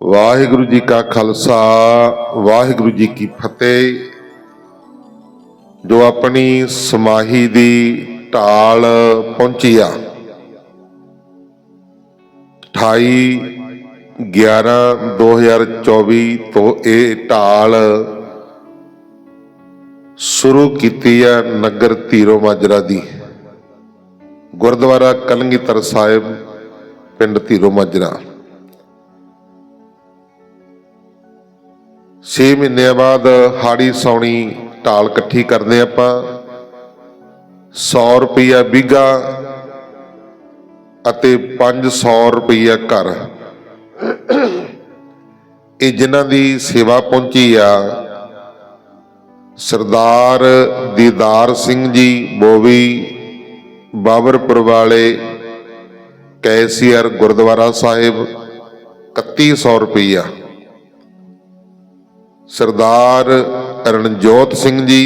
ਵਾਹਿਗੁਰੂ ਜੀ ਕਾ ਖਾਲਸਾ, ਵਾਹਿਗੁਰੂ ਜੀ ਕੀ ਫਤਿਹ। ਜੋ ਆਪਣੀ ਸਮਾਹੀ ਦੀ ਢਾਲ ਪਹੁੰਚੀ ਆ 28 11 2024 ਤੋਂ ਇਹ ਢਾਲ ਸ਼ੁਰੂ ਕੀਤੀ ਆ ਨਗਰ ਧੀਰੋ ਮਾਜਰਾ ਦੀ। ਗੁਰਦੁਆਰਾ ਕਲਗੀਧਰ ਸਾਹਿਬ, ਪਿੰਡ ਧੀਰੋ ਮਾਜਰਾ। 6 ਮਹੀਨਿਆਂ ਬਾਅਦ ਹਾੜੀ ਸੌਣੀ ਢਾਲ ਇਕੱਠੀ ਕਰਦੇ ਆਪਾਂ। 100 ਰੁਪਈਆ ਬਿਗਾ ਅਤੇ 500 ਰੁਪਈਆ ਘਰ। ਇਹ ਜਿਨ੍ਹਾਂ ਦੀ ਸੇਵਾ ਪਹੁੰਚੀ ਆ, ਸਰਦਾਰ ਦੀਦਾਰ ਸਿੰਘ ਜੀ, ਬੋਵੀ, ਬਾਬਰਪੁਰ ਵਾਲੇ ਕੈਸੀਅਰ ਗੁਰਦੁਆਰਾ ਸਾਹਿਬ 3100 ਰੁਪਈਆ। ਸਰਦਾਰ ਰਣਜੋਤ ਸਿੰਘ ਜੀ,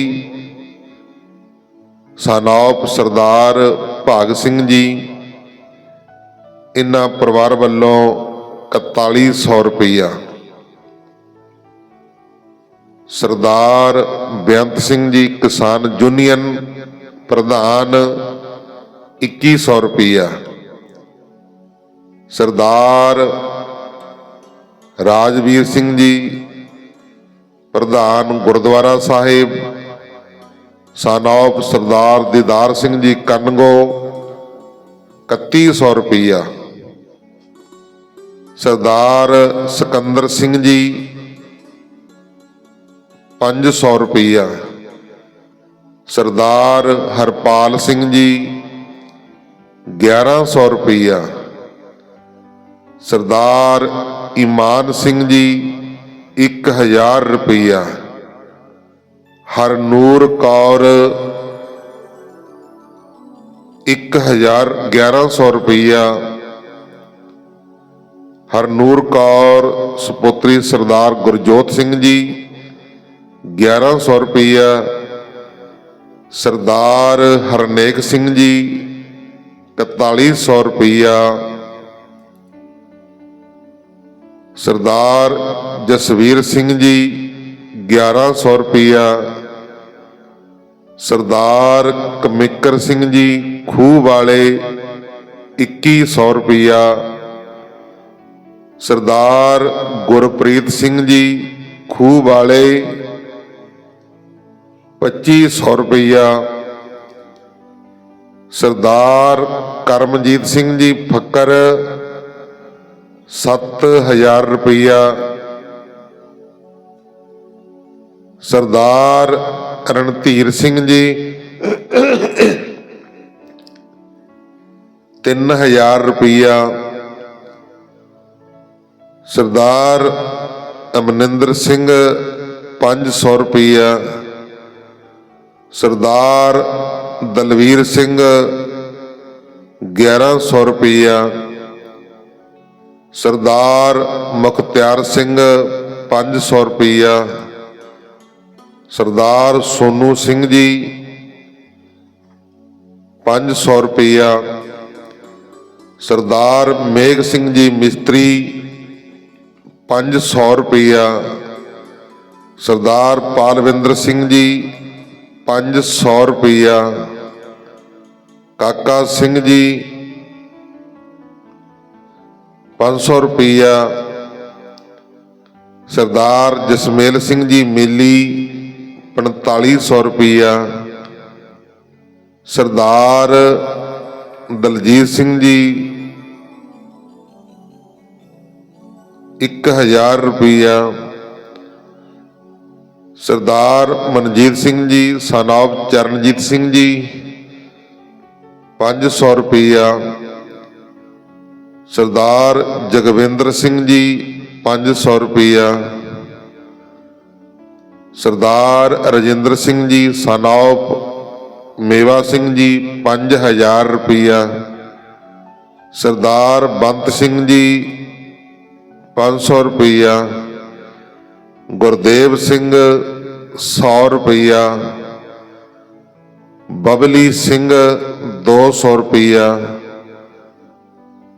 ਸਾਨੌਪ ਸਰਦਾਰ ਭਾਗ ਸਿੰਘ ਜੀ, ਇਹਨਾਂ ਪਰਿਵਾਰ ਵੱਲੋਂ 4100 ਰੁਪਈਆ। ਸਰਦਾਰ ਬੇਅੰਤ ਸਿੰਘ ਜੀ, ਕਿਸਾਨ ਯੂਨੀਅਨ ਪ੍ਰਧਾਨ 2100 ਰੁਪਈਆ। ਸਰਦਾਰ ਰਾਜਵੀਰ ਸਿੰਘ ਜੀ ਪ੍ਰਧਾਨ ਗੁਰਦੁਆਰਾ ਸਾਹਿਬ, ਸਾਨੌਪ ਸਰਦਾਰ ਦੀਦਾਰ ਸਿੰਘ ਜੀ ਕਨਗੋ 3100 ਰੁਪਈਆ। ਸਰਦਾਰ ਸਿਕੰਦਰ ਸਿੰਘ ਜੀ 500 ਰੁਪਈਆ। ਸਰਦਾਰ ਹਰਪਾਲ ਸਿੰਘ ਜੀ 1100 ਰੁਪਈਆ। ਸਰਦਾਰ ਇਮਾਨ ਸਿੰਘ ਜੀ 1000 ਰੁਪਈਆ। ਹਰਨੂਰ ਕੌਰ 1000 1100 ਰੁਪਈਆ। ਹਰਨੂਰ ਕੌਰ ਸੁਪੁੱਤਰੀ ਸਰਦਾਰ ਗੁਰਜੋਤ ਸਿੰਘ ਜੀ 1100 ਰੁਪਈਆ। ਸਰਦਾਰ ਹਰਨੇਕ ਸਿੰਘ ਜੀ 4100 ਰੁਪਈਆ। ਸਰਦਾਰ ਜਸਵੀਰ ਸਿੰਘ ਜੀ 1100 ਰੁਪਈਆ। ਸਰਦਾਰ ਕਮਿਕਰ ਸਿੰਘ ਜੀ, ਖੂਹ ਵਾਲੇ 2100 ਰੁਪਈਆ। ਸਰਦਾਰ ਗੁਰਪ੍ਰੀਤ ਸਿੰਘ ਜੀ, ਖੂਹ ਵਾਲੇ 2500 ਰੁਪਈਆ। ਸਰਦਾਰ ਕਰਮਜੀਤ ਸਿੰਘ ਜੀ, ਫੱਕਰ 7000 ਰੁਪਈਆ। ਸਰਦਾਰ ਰਣਧੀਰ ਸਿੰਘ ਜੀ 3000 ਰੁਪਈਆ। ਸਰਦਾਰ ਅਮਨਿੰਦਰ ਸਿੰਘ 500 ਰੁਪਈਆ। ਸਰਦਾਰ ਦਲਵੀਰ ਸਿੰਘ 1100 ਰੁਪਈਆ। ਸਰਦਾਰ ਮੁਖਤਿਆਰ ਸਿੰਘ 500 ਰੁਪਈਆ। ਸਰਦਾਰ ਸੋਨੂ ਸਿੰਘ ਜੀ 500 ਰੁਪਈਆ। ਸਰਦਾਰ ਮੇਘ ਸਿੰਘ ਜੀ ਮਿਸਤਰੀ 500 ਰੁਪਈਆ। ਸਰਦਾਰ ਪਾਲਵਿੰਦਰ ਸਿੰਘ ਜੀ 500 ਰੁਪਈਆ। ਕਾਕਾ ਸਿੰਘ ਜੀ 500 ਰੁਪਈਆ। ਸਰਦਾਰ ਜਸਮੇਲ ਸਿੰਘ ਜੀ ਮੇਲੀ 4500 ਰੁਪਈਆ। ਸਰਦਾਰ ਦਲਜੀਤ ਸਿੰਘ ਜੀ 1000 ਰੁਪਈਆ। ਸਰਦਾਰ ਮਨਜੀਤ ਸਿੰਘ ਜੀ ਸਨਾਬ ਚਰਨਜੀਤ ਸਿੰਘ ਜੀ 500 ਰੁਪਈਆ। ਸਰਦਾਰ ਜਗਵਿੰਦਰ ਸਿੰਘ ਜੀ 500 ਰੁਪਈਆ। ਸਰਦਾਰ ਰਜਿੰਦਰ ਸਿੰਘ ਜੀ ਸਨਾਪ ਮੇਵਾ ਸਿੰਘ ਜੀ 5000 ਰੁਪਈਆ। ਸਰਦਾਰ ਬੰਤ ਸਿੰਘ ਜੀ 500 ਰੁਪਈਆ। ਗੁਰਦੇਵ ਸਿੰਘ 100 ਰੁਪਈਆ। ਬਬਲੀ ਸਿੰਘ 200 ਰੁਪਈਆ।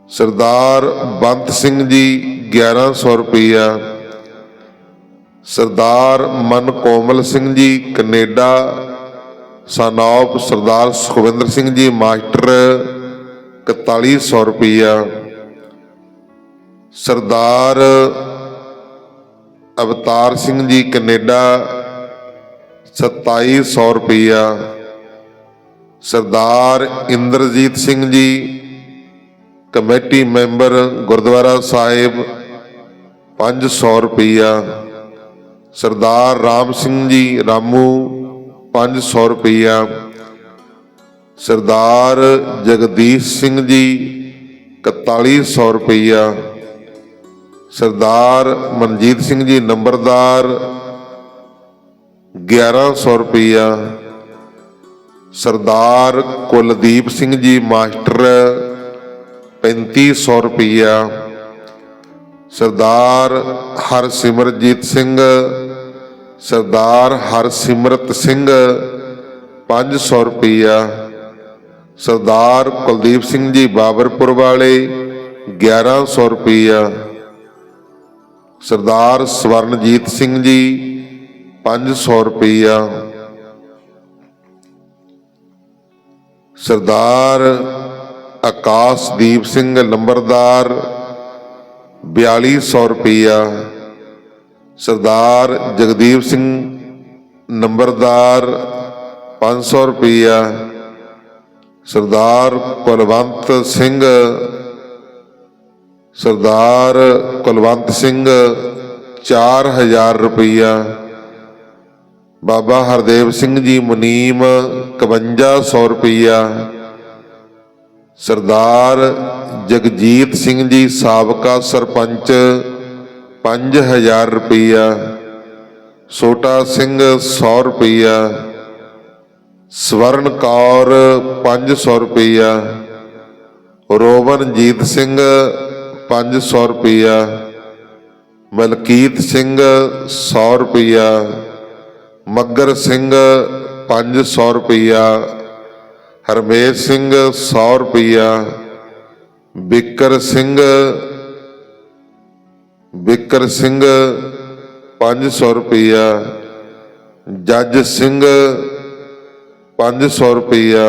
ਸਰਦਾਰ ਬੰਤ ਸਿੰਘ ਜੀ 1100 ਰੁਪਈਆ, ਸਰਦਾਰ ਮਨ ਕੋਮਲ ਸਿੰਘ ਜੀ ਕੈਨੇਡਾ, ਸਨਾਪ ਸਰਦਾਰ ਸੁਖਵਿੰਦਰ ਸਿੰਘ ਜੀ ਮਾਸਟਰ 4100 ਰੁਪਈਆ, ਸਰਦਾਰ ਅਵਤਾਰ ਸਿੰਘ ਜੀ ਕੈਨੇਡਾ 2700 ਰੁਪਈਆ, ਸਰਦਾਰ ਇੰਦਰਜੀਤ ਸਿੰਘ ਜੀ ਕਮੇਟੀ ਮੈਂਬਰ ਗੁਰਦੁਆਰਾ ਸਾਹਿਬ 500 ਰੁਪਈਆ। ਸਰਦਾਰ ਰਾਮ ਸਿੰਘ ਜੀ ਰਾਮੂ 500 ਰੁਪਈਆ। ਸਰਦਾਰ ਜਗਦੀਸ਼ ਸਿੰਘ ਜੀ 4100 ਰੁਪਈਆ। ਸਰਦਾਰ ਮਨਜੀਤ ਸਿੰਘ ਜੀ ਨੰਬਰਦਾਰ 1100 ਰੁਪਈਆ। ਸਰਦਾਰ ਕੁਲਦੀਪ ਸਿੰਘ ਜੀ ਮਾਸਟਰ 3500 ਰੁਪਈਆ। ਸਰਦਾਰ ਹਰਸਿਮਰਜੀਤ ਸਿੰਘ, ਸਰਦਾਰ ਹਰਸਿਮਰਤ ਸਿੰਘ 500 ਰੁਪਈਆ। ਸਰਦਾਰ ਕੁਲਦੀਪ ਸਿੰਘ ਜੀ ਬਾਬਰਪੁਰ ਵਾਲੇ 1100 ਰੁਪਈਆ। ਸਰਦਾਰ ਸਵਰਨਜੀਤ ਸਿੰਘ ਜੀ 500 ਰੁਪਈਆ। ਸਰਦਾਰ ਆਕਾਸ਼ਦੀਪ ਸਿੰਘ ਲੰਬਰਦਾਰ 4200 ਰੁਪਈਆ। ਸਰਦਾਰ ਜਗਦੀਪ ਸਿੰਘ ਨੰਬਰਦਾਰ 500 ਰੁਪਈਆ। ਸਰਦਾਰ ਕੁਲਵੰਤ ਸਿੰਘ, ਸਰਦਾਰ ਕੁਲਵੰਤ ਸਿੰਘ 4000 ਰੁਪਈਆ। ਬਾਬਾ ਹਰਦੇਵ ਸਿੰਘ ਜੀ ਮੁਨੀਮ 5100 ਰੁਪਈਆ। ਸਰਦਾਰ ਜਗਜੀਤ ਸਿੰਘ ਜੀ ਸਾਬਕਾ ਸਰਪੰਚ 5000 ਰੁਪਈਆ। ਛੋਟਾ ਸਿੰਘ 100 ਰੁਪਈਆ। ਸਵਰਨ ਕੌਰ 500 ਰੁਪਈਆ। ਰੋਵਨਜੀਤ ਸਿੰਘ 500 ਰੁਪਈਆ। ਮਲਕੀਤ ਸਿੰਘ 100 ਰੁਪਈਆ। ਮੱਗਰ ਸਿੰਘ 500 ਰੁਪਈਆ। ਹਰਮੇਸ਼ ਸਿੰਘ 100 ਰੁਪਈਆ, ਬਿਕਰ ਸਿੰਘ ਬਿਕਰ ਸਿੰਘ 500 ਰੁਪਈਆ, ਜੱਜ ਸਿੰਘ 500 ਰੁਪਈਆ।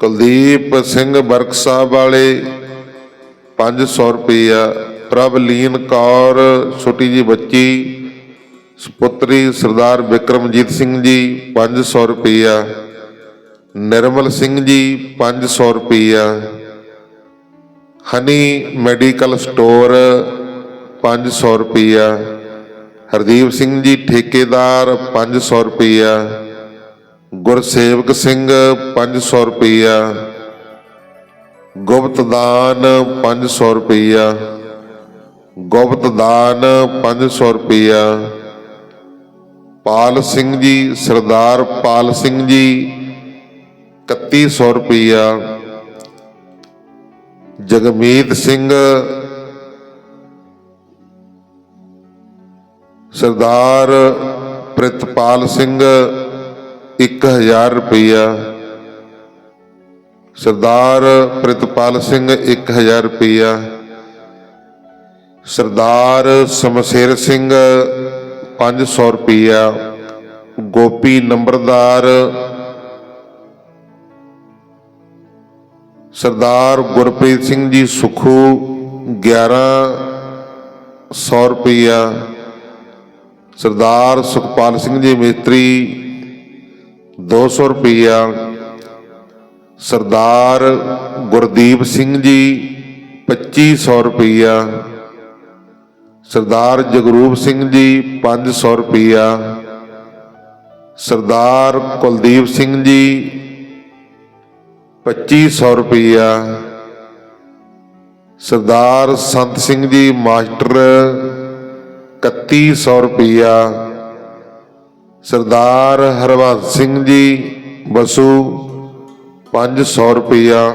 ਕੁਲਦੀਪ ਸਿੰਘ ਬਰਕ ਸਾਹਿਬ ਵਾਲੇ 500 ਰੁਪਈਆ, ਪ੍ਰਭਲੀਨ ਕੌਰ ਛੋਟੀ ਜੀ ਬੱਚੀ ਸੁਪੁੱਤਰੀ ਸਰਦਾਰ ਵਿਕਰਮਜੀਤ ਸਿੰਘ ਜੀ 500 ਰੁਪਈਆ, ਨਿਰਮਲ ਸਿੰਘ ਜੀ 500 ਰੁਪਈਆ, ਹਨੀ ਮੈਡੀਕਲ ਸਟੋਰ 500 ਰੁਪਈਆ, ਹਰਦੀਪ ਸਿੰਘ ਜੀ ਠੇਕੇਦਾਰ 500 ਰੁਪਈਆ, ਗੁਰਸੇਵਕ ਸਿੰਘ 500 ਰੁਪਈਆ, ਗੁਪਤਦਾਨ 500 ਰੁਪਈਆ, ਗੁਪਤਦਾਨ 500 ਰੁਪਈਆ ਪਾਲ ਸਿੰਘ ਜੀ, ਸਰਦਾਰ ਪਾਲ ਸਿੰਘ ਜੀ 3100 ਰੁਪਈਆ। ਜਗਮੀਤ ਸਿੰਘ, ਸਰਦਾਰ ਪ੍ਰਿਤਪਾਲ ਸਿੰਘ 1000 ਰੁਪਈਆ। ਸਰਦਾਰ ਪ੍ਰਿਤਪਾਲ ਸਿੰਘ 1000 ਰੁਪਈਆ। ਸਰਦਾਰ ਸਮਸ਼ੇਰ ਸਿੰਘ 500 ਰੁਪਈਆ। ਗੋਪੀ ਨੰਬਰਦਾਰ ਸਰਦਾਰ ਗੁਰਪ੍ਰੀਤ ਸਿੰਘ ਜੀ ਸੁਖੂ 1100 ਰੁਪਈਆ। ਸਰਦਾਰ ਸੁਖਪਾਲ ਸਿੰਘ ਜੀ ਮੇਤਰੀ 200 ਰੁਪਈਆ। ਸਰਦਾਰ ਗੁਰਦੀਪ ਸਿੰਘ ਜੀ 2500 ਰੁਪਈਆ। ਸਰਦਾਰ ਜਗਰੂਪ ਸਿੰਘ ਜੀ 500 ਰੁਪਈਆ। ਸਰਦਾਰ ਕੁਲਦੀਪ ਸਿੰਘ ਜੀ 2500 ਰੁਪਈਆ। ਸਰਦਾਰ ਸੰਤ ਸਿੰਘ ਜੀ, ਮਾਸਟਰ 3100 ਰੁਪਈਆ। ਸਰਦਾਰ ਹਰਵੰਸ ਸਿੰਘ ਜੀ, ਬਸੂ 500 ਰੁਪਈਆ।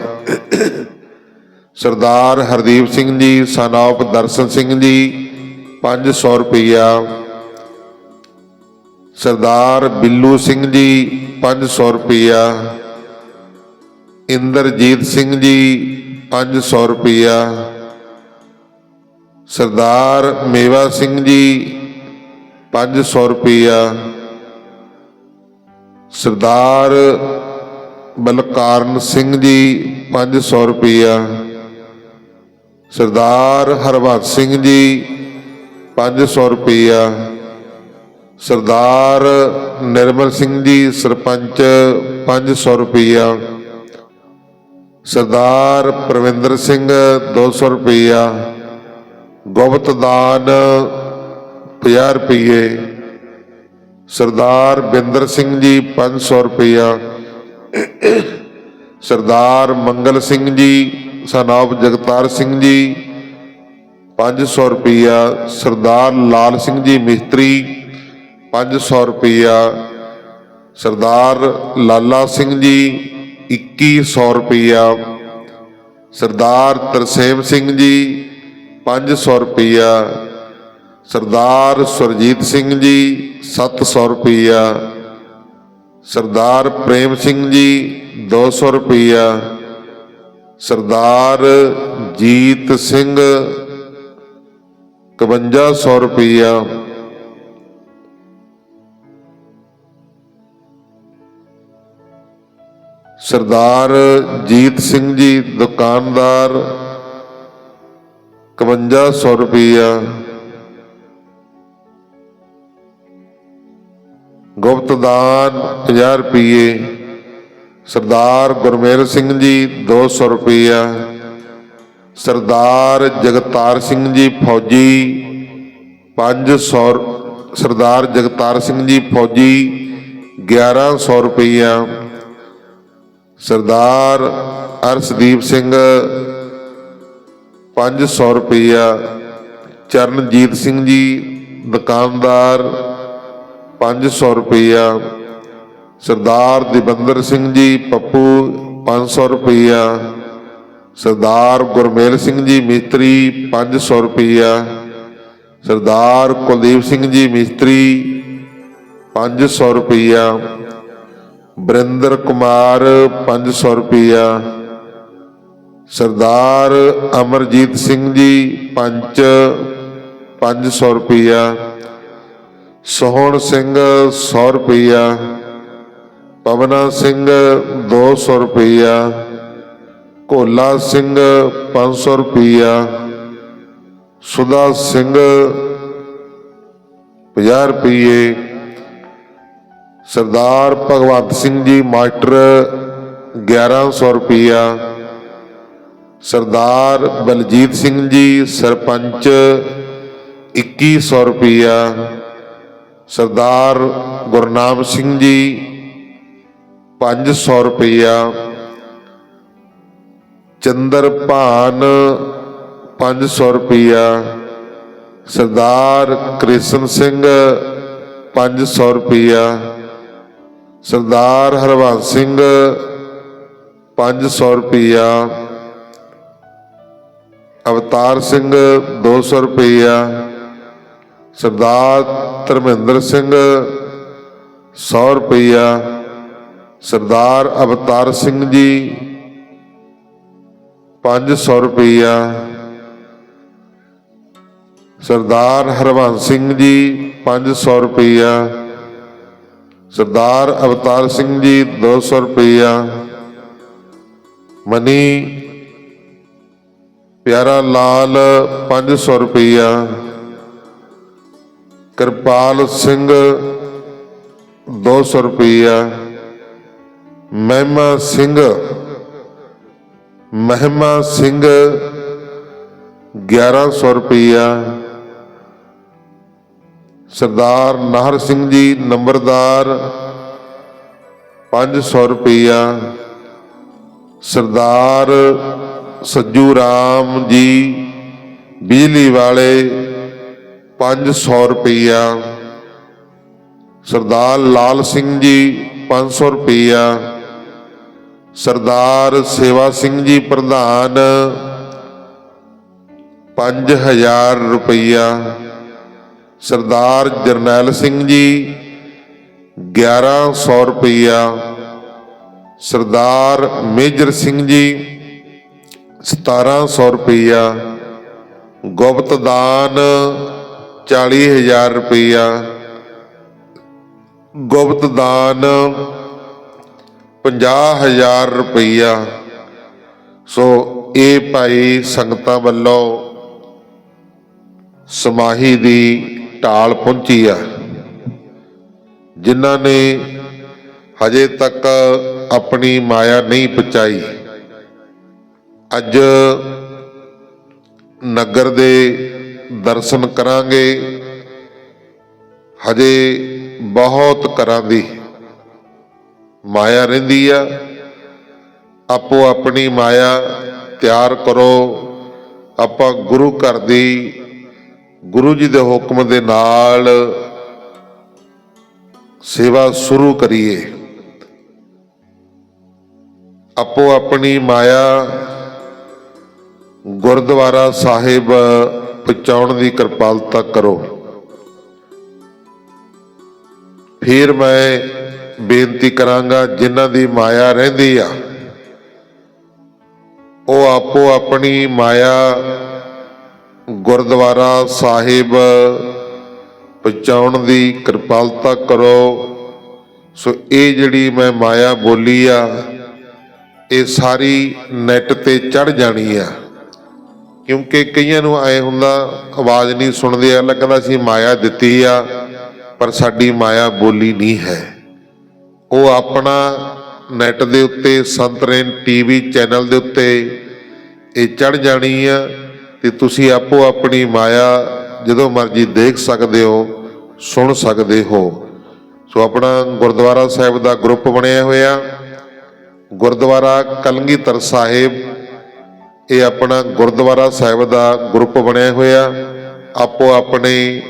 ਸਰਦਾਰ ਹਰਦੀਪ ਸਿੰਘ ਜੀ, ਸਨ ਸਨਾਪ ਦਰਸ਼ਨ ਸਿੰਘ ਜੀ 500 ਰੁਪਈਆ। ਸਰਦਾਰ ਬਿੱਲੂ ਸਿੰਘ ਜੀ 500 ਰੁਪਈਆ। ਇੰਦਰਜੀਤ ਸਿੰਘ ਜੀ 500 ਰੁਪਇਆ ਸਰਦਾਰ ਮੇਵਾ ਸਿੰਘ ਜੀ 500 ਰੁਪਇਆ ਸਰਦਾਰ ਬਲਕਾਰਨ ਸਿੰਘ ਜੀ 500 ਰੁਪਇਆ ਸਰਦਾਰ ਹਰਬੰਸ ਸਿੰਘ ਜੀ 500 ਰੁਪਇਆ ਸਰਦਾਰ ਨਿਰਮਲ ਸਿੰਘ ਜੀ, ਸਰਪੰਚ 500 ਰੁਪਇਆ ਸਰਦਾਰ ਪ੍ਰਵਿੰਦਰ ਸਿੰਘ 200 ਰੁਪਇਆ ਗੁਪਤ ਦਾਨ 50 ਰੁਪਏ ਸਰਦਾਰ ਬਿੰਦਰ ਸਿੰਘ ਜੀ 500 ਰੁਪਇਆ ਸਰਦਾਰ ਮੰਗਲ ਸਿੰਘ ਜੀ ਸਨਾਬ ਜਗਤਾਰ ਸਿੰਘ ਜੀ 500 ਰੁਪਇਆ ਸਰਦਾਰ ਲਾਲ ਸਿੰਘ ਜੀ ਮਿਸਤਰੀ 500 ਰੁਪਇਆ ਸਰਦਾਰ ਲਾਲਾ ਸਿੰਘ ਜੀ 2100 ਰੁਪਇਆ ਸਰਦਾਰ ਤਰਸੇਮ ਸਿੰਘ ਜੀ 500 ਰੁਪਇਆ ਸਰਦਾਰ ਸੁਰਜੀਤ ਸਿੰਘ ਜੀ 700 ਰੁਪਇਆ ਸਰਦਾਰ ਪ੍ਰੇਮ ਸਿੰਘ ਜੀ 200 ਰੁਪਇਆ ਸਰਦਾਰ ਜੀਤ ਸਿੰਘ 5100 ਰੁਪਇਆ ਸਰਦਾਰ ਜੀਤ ਸਿੰਘ ਜੀ, ਦੁਕਾਨਦਾਰ 5100 ਰੁਪਇਆ ਗੁਪਤ ਦਾਨ 50 ਰੁਪਏ ਸਰਦਾਰ ਗੁਰਮੇਲ ਸਿੰਘ ਜੀ 200 ਰੁਪਇਆ ਸਰਦਾਰ ਜਗਤਾਰ ਸਿੰਘ ਜੀ ਫੌਜੀ 500 ਸਰਦਾਰ ਜਗਤਾਰ ਸਿੰਘ ਜੀ ਫੌਜੀ 1100 ਰੁਪਈਆ। ਸਰਦਾਰ ਅਰਸ਼ਦੀਪ ਸਿੰਘ 500 ਰੁਪਈਆ। ਚਰਨਜੀਤ ਸਿੰਘ ਜੀ, ਦੁਕਾਨਦਾਰ 500 ਰੁਪਈਆ। ਸਰਦਾਰ ਦਿਬੰਦਰ ਸਿੰਘ ਜੀ, ਪੱਪੂ 500 ਰੁਪਈਆ। ਸਰਦਾਰ ਗੁਰਮੇਲ ਸਿੰਘ ਜੀ ਮਿਸਤਰੀ 500 ਰੁਪਇਆ ਸਰਦਾਰ ਕੁਲਦੀਪ ਸਿੰਘ ਜੀ ਮਿਸਤਰੀ 500 ਰੁਪਇਆ ਬਰਿੰਦਰ ਕੁਮਾਰ 500 ਰੁਪਇਆ ਸਰਦਾਰ ਅਮਰਜੀਤ ਸਿੰਘ ਜੀ ਪੰਚ 500 ਰੁਪਇਆ ਸੋਹਣ ਸਿੰਘ 100 ਰੁਪਇਆ ਪਵਨਾ ਸਿੰਘ 200 ਰੁਪਇਆ ਕੋਲਾ ਸਿੰਘ 500 ਰੁਪਇਆ ਸੁਦਾ ਸਿੰਘ 50 ਰੁਪਏ ਸਰਦਾਰ ਭਗਵੰਤ ਸਿੰਘ ਜੀ ਮਾਸਟਰ 1100 ਰੁਪਇਆ ਸਰਦਾਰ ਬਲਜੀਤ ਸਿੰਘ ਜੀ ਸਰਪੰਚ 2100 ਰੁਪਇਆ ਸਰਦਾਰ ਗੁਰਨਾਮ ਸਿੰਘ ਜੀ 500 ਰੁਪਇਆ ਚੰਦਰਪਾਨ 500 ਰੁਪਇਆ ਸਰਦਾਰ ਕ੍ਰਿਸ਼ਨ ਸਿੰਘ 500 ਰੁਪਇਆ ਸਰਦਾਰ ਹਰਵੰਸ ਸਿੰਘ 500 ਰੁਪਇਆ ਅਵਤਾਰ ਸਿੰਘ 200 ਰੁਪਇਆ ਸਰਦਾਰ ਧਰਮਿੰਦਰ ਸਿੰਘ 100 ਰੁਪਇਆ ਸਰਦਾਰ ਅਵਤਾਰ ਸਿੰਘ ਜੀ 500 ਰੁਪਇਆ ਸਰਦਾਰ ਹਰਵੰਸ ਸਿੰਘ ਜੀ 500 ਰੁਪਇਆ ਸਰਦਾਰ ਅਵਤਾਰ ਸਿੰਘ ਜੀ 200 ਰੁਪਇਆ ਮਨੀ, ਪਿਆਰਾ ਲਾਲ 500 ਰੁਪਇਆ ਕਿਰਪਾਲ ਸਿੰਘ 200 ਰੁਪਇਆ ਮਹਿਮਾ ਸਿੰਘ ਮਹਿਮਾ ਸਿੰਘ 1100 ਰੁਪਇਆ ਸਰਦਾਰ ਨਾਹਰ ਸਿੰਘ ਜੀ, ਨੰਬਰਦਾਰ 500 ਰੁਪਇਆ ਸਰਦਾਰ ਸੱਜੂ ਰਾਮ ਜੀ, ਬਿਜਲੀ ਵਾਲੇ 500 ਰੁਪਇਆ ਸਰਦਾਰ ਲਾਲ ਸਿੰਘ ਜੀ 500 ਰੁਪਇਆ ਸਰਦਾਰ ਸੇਵਾ ਸਿੰਘ ਜੀ ਪ੍ਰਧਾਨ 5000 ਰੁਪਇਆ ਸਰਦਾਰ ਜਰਨੈਲ ਸਿੰਘ ਜੀ 1100 ਰੁਪਇਆ ਸਰਦਾਰ ਮੇਜਰ ਸਿੰਘ ਜੀ 1700 ਰੁਪਈਆ। ਗੁਪਤ ਦਾਨ 40000 ਰੁਪਈਆ। ਗੁਪਤ ਦਾਨ 50000 ਰੁਪਈਆ। ਸੋ ਇਹ ਭਾਈ ਸੰਗਤਾਂ ਵੱਲੋਂ ਸਮਾਹੀ ਦੀ ਢਾਲ ਪਹੁੰਚੀ ਆ। ਜਿਨ੍ਹਾਂ ਨੇ ਹਜੇ ਤੱਕ ਆਪਣੀ ਮਾਇਆ ਨਹੀਂ ਪਚਾਈ ਅੱਜ ਨਗਰ ਦੇ ਦਰਸ਼ਨ ਕਰਾਂਗੇ। ਹਜੇ ਬਹੁਤ ਕਰਾਂ ਦੀ ਮਾਇਆ ਰਹਿੰਦੀ ਆ। ਆਪੋ ਆਪਣੀ ਮਾਇਆ ਤਿਆਰ ਕਰੋ। ਆਪਾਂ ਗੁਰੂ ਘਰ ਦੀ, ਗੁਰੂ ਜੀ ਦੇ ਹੁਕਮ ਦੇ ਨਾਲ ਸੇਵਾ ਸ਼ੁਰੂ ਕਰੀਏ। ਆਪੋ ਆਪਣੀ ਮਾਇਆ ਗੁਰਦੁਆਰਾ ਸਾਹਿਬ ਪਹੁੰਚਾਉਣ ਦੀ ਕਿਰਪਾਲਤਾ ਕਰੋ। ਫਿਰ ਮੈਂ ਬੇਨਤੀ ਕਰਾਂਗਾ, ਜਿਨ੍ਹਾਂ ਦੀ ਮਾਇਆ ਰਹਿੰਦੀ ਆ, ਉਹ ਆਪੋ ਆਪਣੀ ਮਾਇਆ ਗੁਰਦੁਆਰਾ ਸਾਹਿਬ ਪਹੁੰਚਾਉਣ ਦੀ ਕਿਰਪਾਲਤਾ ਕਰੋ। ਸੋ ਇਹ ਜਿਹੜੀ ਮੈਂ ਮਾਇਆ ਬੋਲੀ ਆ, ਇਹ ਸਾਰੀ ਨੈਟ ਤੇ ਚੜ ਜਾਣੀ ਆ। ਕਿਉਂਕਿ ਕਈਆਂ ਨੂੰ ਐ ਹੁੰਦਾ, ਆਵਾਜ਼ ਨਹੀਂ ਸੁਣਦੇ ਆ, ਲੱਗਦਾ ਸੀ ਮਾਇਆ ਦਿੱਤੀ ਆ, ਪਰ ਸਾਡੀ ਮਾਇਆ ਬੋਲੀ ਨਹੀਂ ਹੈ। ਉਹ ਆਪਣਾ ਨੈਟ ਦੇ ਉੱਤੇ ਸੰਤਰੇਨ ਟੀਵੀ ਚੈਨਲ ਦੇ ਉੱਤੇ ਇਹ ਚੜ ਜਾਣੀ ਆ ਤੇ ਤੁਸੀਂ ਆਪੋ ਆਪਣੀ ਮਾਇਆ ਜਦੋਂ ਮਰਜ਼ੀ ਦੇਖ ਸਕਦੇ ਹੋ, ਸੁਣ ਸਕਦੇ ਹੋ। ਸੋ ਆਪਣਾ ਗੁਰਦੁਆਰਾ ਸਾਹਿਬ ਦਾ ਗਰੁੱਪ ਬਣਿਆ ਹੋਇਆ। ਗੁਰਦੁਆਰਾ ਕਲਗੀਧਰ ਸਾਹਿਬ, ਇਹ ਆਪਣਾ ਗੁਰਦੁਆਰਾ ਸਾਹਿਬ ਦਾ ਗਰੁੱਪ ਬਣਿਆ ਹੋਇਆ। ਆਪੋ ਆਪਣੇ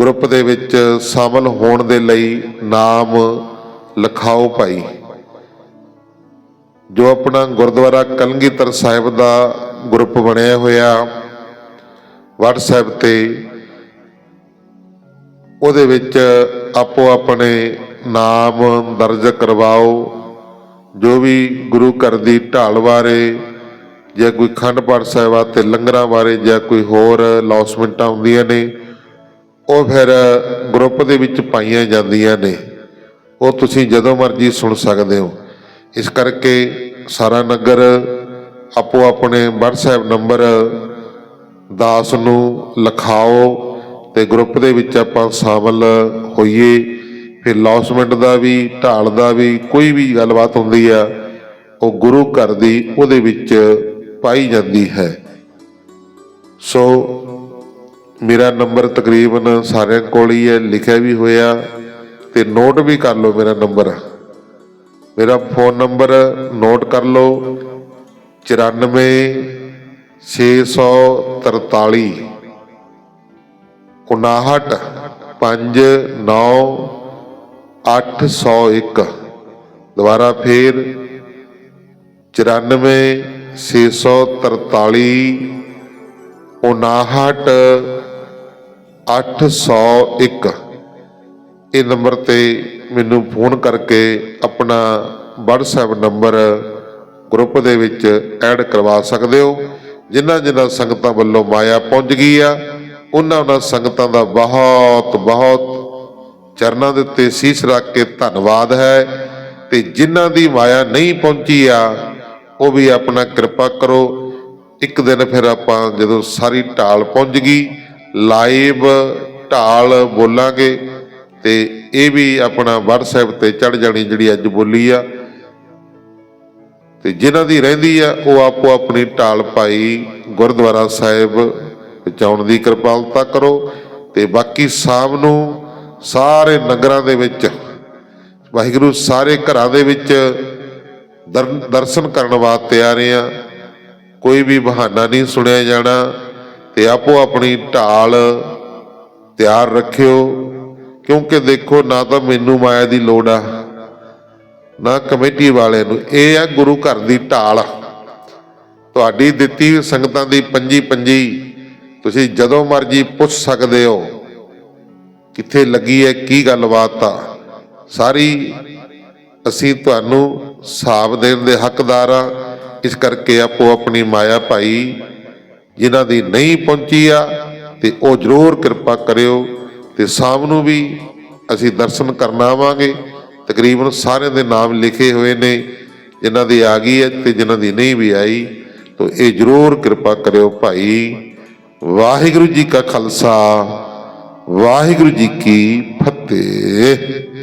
ਗਰੁੱਪ ਦੇ ਵਿੱਚ ਸ਼ਾਮਲ ਹੋਣ ਦੇ ਲਈ ਨਾਮ ਲਿਖਾਓ ਭਾਈ। ਜੋ ਆਪਣਾ ਗੁਰਦੁਆਰਾ ਕਲਗੀਧਰ ਸਾਹਿਬ ਦਾ ਗਰੁੱਪ ਬਣਿਆ ਹੋਇਆ WhatsApp ਤੇ, ਉਹਦੇ ਵਿੱਚ ਆਪੋ ਆਪਣੇ ਨਾਮ ਦਰਜ ਕਰਵਾਓ। ਜੋ ਵੀ ਗੁਰੂ ਘਰ ਦੀ ਢਾਲ ਬਾਰੇ ਜਾਂ ਕੋਈ ਖੰਡ ਪਾਠ ਸਾਹਿਬਾ ਤੇ ਲੰਗਰਾਂ ਬਾਰੇ ਜਾਂ ਕੋਈ ਹੋਰ ਲੌਸਮੈਂਟਾਂ ਹੁੰਦੀਆਂ ਨੇ ਉਹ ਫਿਰ ਗਰੁੱਪ ਦੇ ਵਿੱਚ ਪਾਈਆਂ ਜਾਂਦੀਆਂ ਨੇ। ਉਹ ਤੁਸੀਂ ਜਦੋਂ ਮਰਜ਼ੀ ਸੁਣ ਸਕਦੇ ਹੋ। ਇਸ ਕਰਕੇ ਸਾਰਾ ਨਗਰ ਆਪੋ ਆਪਣੇ WhatsApp ਨੰਬਰ ਦਾਸ ਨੂੰ ਲਿਖਾਓ ਤੇ ਗਰੁੱਪ ਦੇ ਵਿੱਚ ਆਪਾਂ ਸ਼ਾਮਲ ਹੋਈਏ। ਫਿਰ ਲੌਸਮੈਂਟ ਦਾ ਵੀ, ਢਾਲ ਦਾ ਵੀ, ਕੋਈ ਵੀ ਗੱਲਬਾਤ ਹੁੰਦੀ ਆ, ਉਹ ਗੁਰੂ ਘਰ ਦੀ ਉਹਦੇ ਵਿੱਚ ਪਾਈ ਜਾਂਦੀ ਹੈ। ਸੋ ਮੇਰਾ ਨੰਬਰ ਤਕਰੀਬਨ ਸਾਰਿਆਂ ਕੋਲ ਹੀ ਹੈ, ਲਿਖਿਆ ਵੀ ਹੋਇਆ। ਤੇ ਨੋਟ ਵੀ ਕਰ ਲਓ ਮੇਰਾ ਨੰਬਰ। ਮੇਰਾ ਫੋਨ ਨੰਬਰ ਨੋਟ ਕਰ ਲਓ। 94 643 59 5 9 801 ਦੁਬਾਰਾ ਫੇਰ। 94 643 59 801 ਇਹ ਨੰਬਰ ਤੇ ਮੈਨੂੰ ਫੋਨ ਕਰਕੇ ਆਪਣਾ WhatsApp ਨੰਬਰ ਗਰੁੱਪ ਦੇ ਵਿੱਚ ਐਡ ਕਰਵਾ ਸਕਦੇ ਹੋ। ਜਿਨ੍ਹਾਂ ਜਿਨ੍ਹਾਂ ਸੰਗਤਾਂ ਵੱਲੋਂ ਮਾਇਆ ਪਹੁੰਚ ਗਈ ਆ, ਉਹਨਾਂ ਉਹਨਾਂ ਸੰਗਤਾਂ ਦਾ ਬਹੁਤ ਬਹੁਤ ਚਰਨਾਂ ਦੇ ਉੱਤੇ ਸੀਸ ਰੱਖ ਕੇ ਧੰਨਵਾਦ ਹੈ। ਤੇ ਜਿਨ੍ਹਾਂ ਦੀ ਮਾਇਆ ਨਹੀਂ ਪਹੁੰਚੀ ਆ, ਉਹ ਵੀ ਆਪਣਾ ਕਿਰਪਾ ਕਰੋ। ਇੱਕ ਦਿਨ ਫਿਰ ਆਪਾਂ ਜਦੋਂ ਸਾਰੀ ਢਾਲ ਪਹੁੰਚ ਗਈ ਲਾਈਵ ਢਾਲ ਬੋਲਾਂਗੇ ਤੇ ਇਹ ਵੀ ਆਪਣਾ WhatsApp ਤੇ ਚੜ ਜਾਣੀ ਜਿਹੜੀ ਅੱਜ ਬੋਲੀ ਆ। ਤੇ ਜਿਨ੍ਹਾਂ ਦੀ ਰਹਿੰਦੀ ਆ, ਉਹ ਆਪੋ ਆਪਣੀ ਢਾਲ ਪਾਈ ਗੁਰਦੁਆਰਾ ਸਾਹਿਬ ਪਹੁੰਚਾਉਣ ਦੀ ਕਿਰਪਾਲਤਾ ਕਰੋ ਤੇ ਬਾਕੀ ਸ਼ਾਮ ਨੂੰ ਸਾਰੇ ਨਗਰਾਂ ਦੇ ਵਿੱਚ, ਵਾਹਿਗੁਰੂ ਸਾਰੇ ਘਰਾਂ ਦੇ ਵਿੱਚ ਦਰ- ਦਰਸ਼ਨ ਕਰਨ ਵਾਸਤੇ ਆ ਰਹੇ ਆ। ਕੋਈ ਵੀ ਬਹਾਨਾ ਨਹੀਂ ਸੁਣਿਆ ਜਾਣਾ। ਤੇ ਆਪੋ ਆਪਣੀ ਢਾਲ ਤਿਆਰ ਰੱਖਿਓ, ਕਿਉਂਕਿ ਦੇਖੋ ਨਾ ਤਾਂ ਮੈਨੂੰ ਮਾਇਆ ਦੀ ਲੋੜ ਆ, ਨਾ ਕਮੇਟੀ ਵਾਲੇ ਨੂੰ। ਇਹ ਆ ਗੁਰੂ ਘਰ ਦੀ ਢਾਲ। ਤੁਹਾਡੀ ਦਿੱਤੀ ਸੰਗਤਾਂ ਦੀ ਪੰਜੀ ਪੰਜੀ, ਤੁਸੀਂ ਜਦੋਂ ਮਰਜ਼ੀ ਪੁੱਛ ਸਕਦੇ ਹੋ, ਕਿੱਥੇ ਲੱਗੀ ਹੈ, ਕੀ ਗੱਲਬਾਤ ਆ। ਸਾਰੀ ਅਸੀਂ ਤੁਹਾਨੂੰ ਹਿਸਾਬ ਦੇਣ ਦੇ ਹੱਕਦਾਰ ਆ। ਇਸ ਕਰਕੇ ਆਪੋ ਆਪਣੀ ਮਾਇਆ ਭਾਈ ਜਿਨ੍ਹਾਂ ਦੀ ਨਹੀਂ ਪਹੁੰਚੀ ਆ, ਤੇ ਉਹ ਜ਼ਰੂਰ ਕਿਰਪਾ ਕਰਿਓ, ਤੇ ਸ਼ਾਮ ਨੂੰ ਵੀ ਅਸੀਂ ਦਰਸ਼ਨ ਕਰਨ ਆਵਾਂਗੇ। ਤਕਰੀਬਨ ਸਾਰਿਆਂ ਦੇ ਨਾਮ ਲਿਖੇ ਹੋਏ ਨੇ, ਜਿਨ੍ਹਾਂ ਦੀ ਆ ਗਈ ਹੈ ਤੇ ਜਿਨ੍ਹਾਂ ਦੀ ਨਹੀਂ ਵੀ ਆਈ, ਤੋ ਇਹ ਜ਼ਰੂਰ ਕਿਰਪਾ ਕਰਿਓ ਭਾਈ। ਵਾਹਿਗੁਰੂ ਜੀ ਕਾ ਖਾਲਸਾ, ਵਾਹਿਗੁਰੂ ਜੀ ਕੀ ਫਤਿਹ।